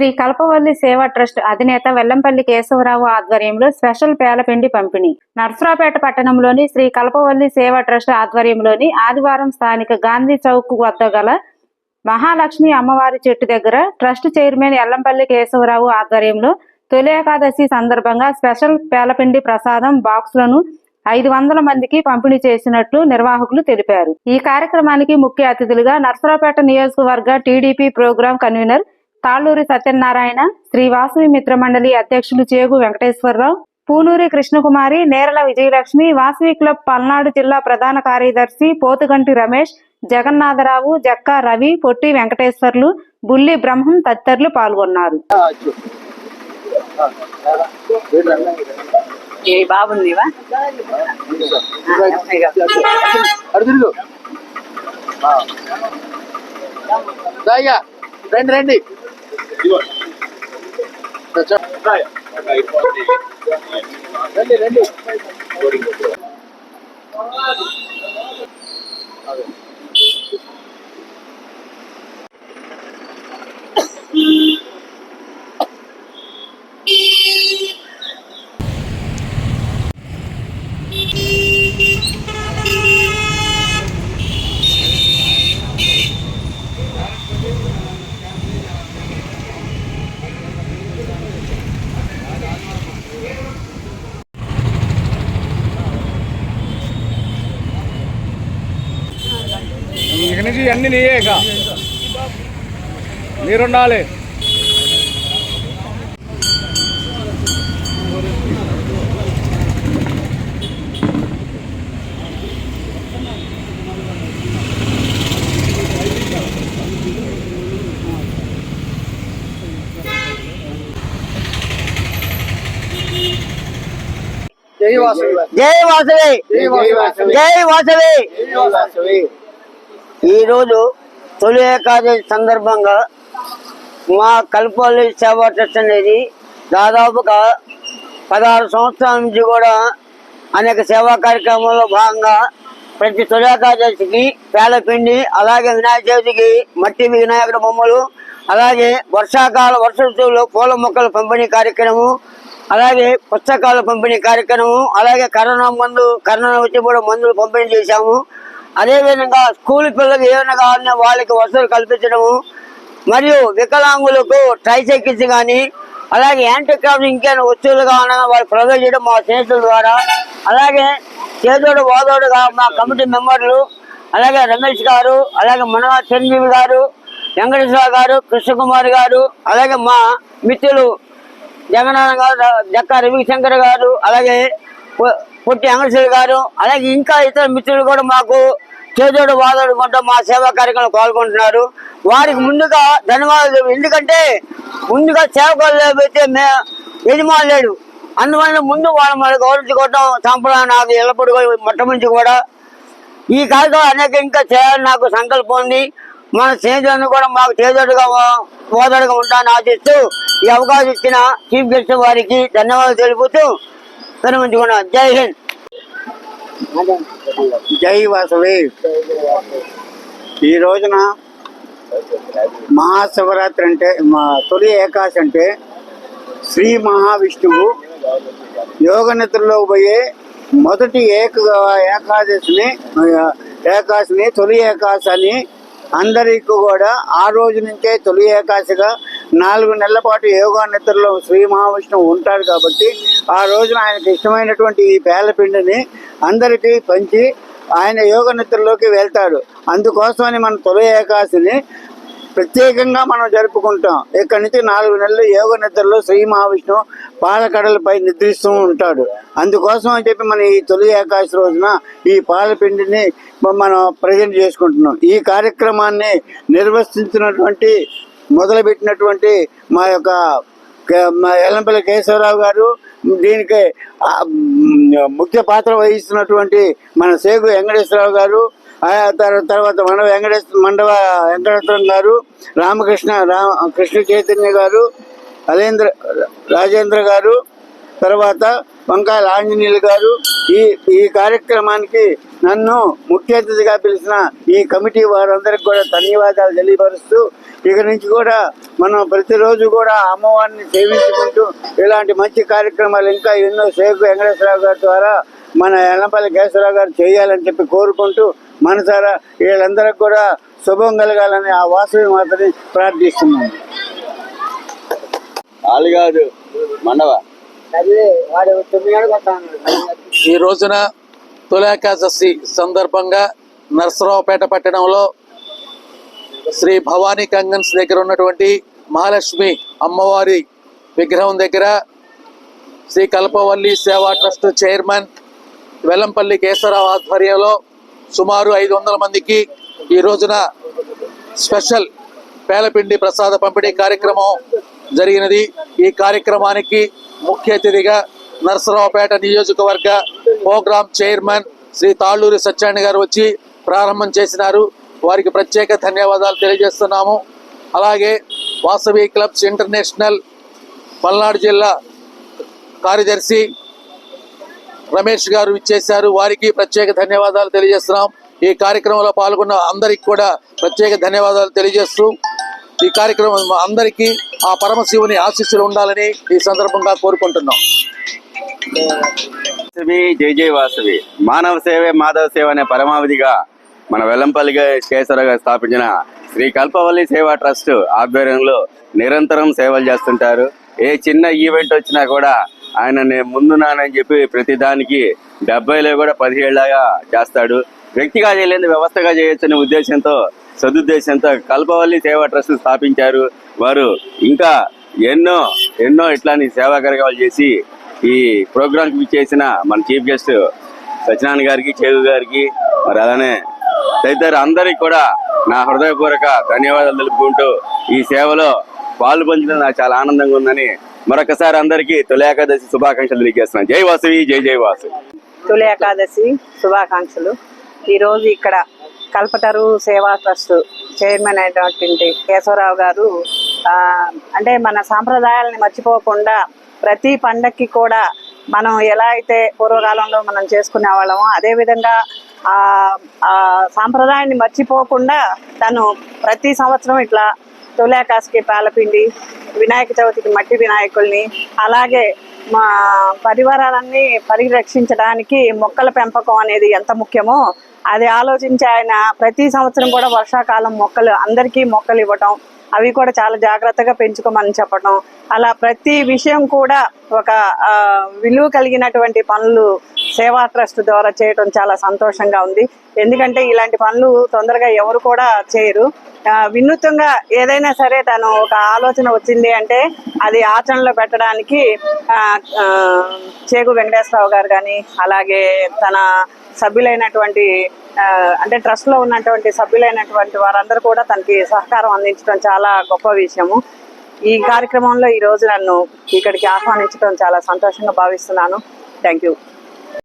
శ్రీ కల్పవల్లి సేవా ట్రస్ట్ అధినేత వెల్లంపల్లి కేశవరావు ఆధ్వర్యంలో స్పెషల్ పేలపిండి పంపిణీ. నర్సరాపేట పట్టణంలోని శ్రీ కల్పవల్లి సేవా ట్రస్ట్ ఆధ్వర్యంలోని ఆదివారం స్థానిక గాంధీ చౌక్ వద్ద గల మహాలక్ష్మి అమ్మవారి చెట్టు దగ్గర ట్రస్ట్ చైర్మన్ ఎల్లంపల్లి కేశవరావు ఆధ్వర్యంలో తొలి ఏకాదశి సందర్భంగా స్పెషల్ పేలపిండి ప్రసాదం బాక్సులను ఐదు వందల మందికి పంపిణీ చేసినట్లు నిర్వాహకులు తెలిపారు. ఈ కార్యక్రమానికి ముఖ్య అతిథులుగా నర్సరావుపేట నియోజకవర్గ TDP programme convener Talluri Satyanarayana Sri Vasavi Mitra Mandali అధ్యక్షులు చేగు వెంకటేశ్వరరావు పూనూరి కృష్ణకుమారి నేరల విజయలక్ష్మి వాసవి క్లబ్ పల్నాడు జిల్లా ప్రధాన కార్యదర్శి పోతుగంటి రమేష్ జగన్నాథరావు జక్కా రవి పొట్టి వెంకటేశ్వర్లు బుల్లి బ్రహ్మం తదితరులు పాల్గొన్నారు. ఏ బాగుందివా? రండి. రండి రండి నుంచి అన్ని నీయే ఇక. మీరుండాలి. జై వాసవి. జై వాసవి. జై వాసవి. ఈరోజు తొలి ఏకాదశి సందర్భంగా మా కల్పల్లి సేవా ట్రస్ట్ అనేది దాదాపుగా పదహారు సంవత్సరాల నుంచి కూడా అనేక సేవా కార్యక్రమాల్లో భాగంగా ప్రతి తొలి ఏకాదశికి పేలపిండి అలాగే వినాయక చవితికి మట్టి వినాయకుడి బొమ్మలు అలాగే వర్షాకాల వర్ష ఋతువులో పూల మొక్కల పంపిణీ కార్యక్రమం అలాగే పుస్తకాల పంపిణీ కార్యక్రమం అలాగే కరోనా మందు కరోనా వచ్చి కూడా మందులు పంపిణీ చేశాము. అదేవిధంగా స్కూల్ పిల్లలకు ఏమైనా కావాలన్నా వాళ్ళకి వసతులు కల్పించడము మరియు వికలాంగులకు ట్రైసైకిల్స్ కానీ అలాగే హ్యాండిక్రాఫ్ట్ ఇంకేమైనా వస్తువులు కావాలన్నా వాళ్ళు ప్రొవైడ్ చేయడం మా స్నేహితుల ద్వారా. అలాగే చేదోడు వాదోడుగా మా కమిటీ మెంబర్లు అలాగే రమేష్ గారు అలాగే మన చిరంజీవి గారు వెంకటేశ్వర గారు కృష్ణకుమార్ గారు అలాగే మా మిత్రులు జగన్నాథం గారు ర- రవిశంకర్ గారు అలాగే పుట్టి అంగశ్వరి గారు అలాగే ఇంకా ఇతర మిత్రులు కూడా మాకు చేదోడు వాదోడు కొంట మా సేవా కార్యక్రమంలో పాల్గొంటున్నారు. వారికి ముందుగా ధన్యవాదాలు ఎందుకంటే ముందుగా సేవకులు లేకపోతే మే యజమాని లేడు. అందువల్ల ముందు వాళ్ళు మనం గౌరవించుకోవటం సంప్రదాయం నాకు ఎల్లప్పుడూ మొట్టమొదటి కూడా. ఈ కార్యక్రమం అనేక ఇంకా చేయాలని నాకు సంకల్పం ఉంది. మన స్నేహితులను కూడా మాకు చేదోడుగా ఓదడుగా ఉంటాను ఆశిస్తూ ఈ అవకాశం ఇచ్చిన చీఫ్ గెస్ట్ వారికి ధన్యవాదాలు తెలుపుతూ జై హింద్. జై వాసవి. ఈ రోజున మహాశివరాత్రి అంటే మా తొలి ఏకాశి అంటే శ్రీ మహావిష్ణువు యోగ నిద్రలో పోయే మొదటి ఏక ఏకాదశిని ఏకాశిని తొలి ఏకాశి అని అందరికీ కూడా ఆ రోజు నుంచే తొలి ఏకాశిగా నాలుగు నెలల పాటు యోగా నిద్రలో శ్రీ మహావిష్ణువు ఉంటాడు కాబట్టి ఆ రోజున ఆయనకి ఇష్టమైనటువంటి ఈ పేలపిండిని అందరికీ పంచి ఆయన యోగ నిద్రలోకి వెళ్తాడు. అందుకోసమని మన తొలి ఏకాశిని ప్రత్యేకంగా మనం జరుపుకుంటాం. ఇక్కడి నుంచి నాలుగు నెలలు యోగ నిద్రలో శ్రీ మహావిష్ణు పాలకడలపై నిద్రిస్తూ ఉంటాడు. అందుకోసం అని చెప్పి మనం ఈ తొలి ఏకాశి రోజున ఈ పాలపిండిని మనం ప్రజెంట్ చేసుకుంటున్నాం. ఈ కార్యక్రమాన్ని నిర్వర్తించినటువంటి మొదలుపెట్టినటువంటి మా యొక్క మా ఎల్లంపల్లి కేశవరావు గారు దీనికి ముఖ్య పాత్ర వహిస్తున్నటువంటి మన సేగు వెంకటేశ్వరరావు గారు తర్వాత మండవ వెంకటేశ్వర మండవ వెంకటేశ్వరం గారు రామకృష్ణ రామ కృష్ణ చైతన్య గారు అలేంద్ర రాజేంద్ర గారు తర్వాత వంకాయల ఆంజనేయులు గారు ఈ ఈ కార్యక్రమానికి నన్ను ముఖ్య అతిథిగా పిలిచిన ఈ కమిటీ వారందరికి కూడా ధన్యవాదాలు తెలియపరుస్తూ ఇక నుంచి కూడా మనం ప్రతిరోజు కూడా అమ్మవారిని సేవించుకుంటూ ఇలాంటి మంచి కార్యక్రమాలు ఇంకా ఎన్నో సేపు వెంకటేశ్వరరావు గారి ద్వారా మన ఎల్లంపల్లి కేశవరావు గారు చేయాలని చెప్పి కోరుకుంటూ మనసారా వీళ్ళందరికి కూడా శుభం కలగాలని ఆ వాసవి మాత్రమే ప్రార్థిస్తున్నాను. కాదు మండవ? ఈ రోజున తొలేకాదశి సందర్భంగా నరసరావుపేట పట్టణంలో శ్రీ భవానీ కంగన్స్ దగ్గర ఉన్నటువంటి మహాలక్ష్మి అమ్మవారి విగ్రహం దగ్గర శ్రీ కల్పవల్లి సేవా ట్రస్ట్ చైర్మన్ వెల్లంపల్లి కేశవరావు ఆధ్వర్యంలో సుమారు ఐదు వందల మందికి ఈ రోజున స్పెషల్ పేలపిండి ప్రసాద పంపిణీ కార్యక్రమం జరిగినది. ఈ కార్యక్రమానికి ముఖ్య అతిథిగా నరసరావుపేట నియోజకవర్గ ప్రోగ్రామ్ చైర్మన్ శ్రీ తాళ్ళూరి సత్యారాయణ గారు వచ్చి ప్రారంభం చేసినారు. వారికి ప్రత్యేక ధన్యవాదాలు తెలియజేస్తున్నాము. అలాగే వాసవి క్లబ్స్ ఇంటర్నేషనల్ పల్నాడు జిల్లా కార్యదర్శి రమేష్ గారు ఇచ్చేశారు వారికి ప్రత్యేక ధన్యవాదాలు తెలియజేస్తున్నాం. ఈ కార్యక్రమంలో పాల్గొన్న అందరికి కూడా ప్రత్యేక ధన్యవాదాలు తెలియజేస్తూ ఈ కార్యక్రమం అందరికీ ఆ పరమశివుని ఆశీస్సులు ఉండాలని ఈ సందర్భంగా కోరుకుంటున్నాం. వాసవి జై జై వాసవి. మానవ సేవే మాధవ సేవ అనే పరమావధిగా మన వెల్లంపల్లి గా- కేశవరావు గారు స్థాపించిన శ్రీ కల్పవల్లి సేవా ట్రస్ట్ ఆధ్వర్యంలో నిరంతరం సేవలు చేస్తుంటారు. ఏ చిన్న ఈవెంట్ వచ్చినా కూడా ఆయన నేను ముందున్నానని చెప్పి ప్రతి దానికి డెబ్బైలో కూడా పదిహేళ్ళగా చేస్తాడు. వ్యక్తిగా చేయలేదు వ్యవస్థగా చేయొచ్చనే ఉద్దేశంతో సదుద్దేశంతో కల్పవల్లి సేవా ట్రస్ట్ స్థాపించారు. వారు ఇంకా ఎన్నో ఎన్నో ఇట్లాంటి సేవా కార్యక్రమాలు చేసి ఈ ప్రోగ్రాంకి విచ్చేసిన మన చీఫ్ గెస్ట్ సత్యనారాయణ గారికి చేదు గారికి మరి అలానే తదితర అందరికి కూడా నా హృదయపూర్వక ధన్యవాదాలు తెలుపుకుంటూ ఈ సేవలో పాలు పంచడం నాకు చాలా ఆనందంగా ఉందని మరొకసారి అందరికీ తొలి ఏకాదశి శుభాకాంక్షలు తెలియజేస్తున్నాను. జై వాసవి జై జై వాసవి. తొలి ఏకాదశి శుభాకాంక్షలు. ఈరోజు ఇక్కడ కల్పతరు సేవా ట్రస్ట్ చైర్మన్ అయినటువంటి కేశవరావు గారు అంటే మన సాంప్రదాయాలని మర్చిపోకుండా ప్రతి పండక్కి కూడా మనం ఎలా అయితే పూర్వకాలంలో మనం చేసుకునే వాళ్ళమో అదేవిధంగా ఆ సాంప్రదాయాన్ని మర్చిపోకుండా తను ప్రతి సంవత్సరం ఇట్లా తొలేకాశకి పాలపిండి వినాయక చవితికి మట్టి వినాయకుల్ని అలాగే మా పరివారాలన్నీ పరిరక్షించడానికి మొక్కల పెంపకం అనేది ఎంత ముఖ్యమో అది ఆలోచించి ఆయన ప్రతి సంవత్సరం కూడా వర్షాకాలం మొక్కలు అందరికీ మొక్కలు ఇవ్వటం అవి కూడా చాలా జాగ్రత్తగా పెంచుకోమని చెప్పడం. అలా ప్రతి విషయం కూడా ఒక విలువ కలిగినటువంటి పనులు సేవా ట్రస్ట్ ద్వారా చేయటం చాలా సంతోషంగా ఉంది. ఎందుకంటే ఇలాంటి పనులు తొందరగా ఎవరు కూడా చేయరు. వినూత్నంగా ఏదైనా సరే తను ఒక ఆలోచన వచ్చింది అంటే అది ఆచరణలో పెట్టడానికి చేగు వెంకటేశ్వరరావు గారు కానీ అలాగే తన సభ్యులైనటువంటి అంటే ట్రస్ట్లో ఉన్నటువంటి సభ్యులైనటువంటి వారందరూ కూడా తనకి సహకారం అందించడం చాలా గొప్ప విషయము. ఈ కార్యక్రమంలో ఈ రోజు నన్ను ఇక్కడికి ఆహ్వానించడం చాలా సంతోషంగా భావిస్తున్నాను. Thank you.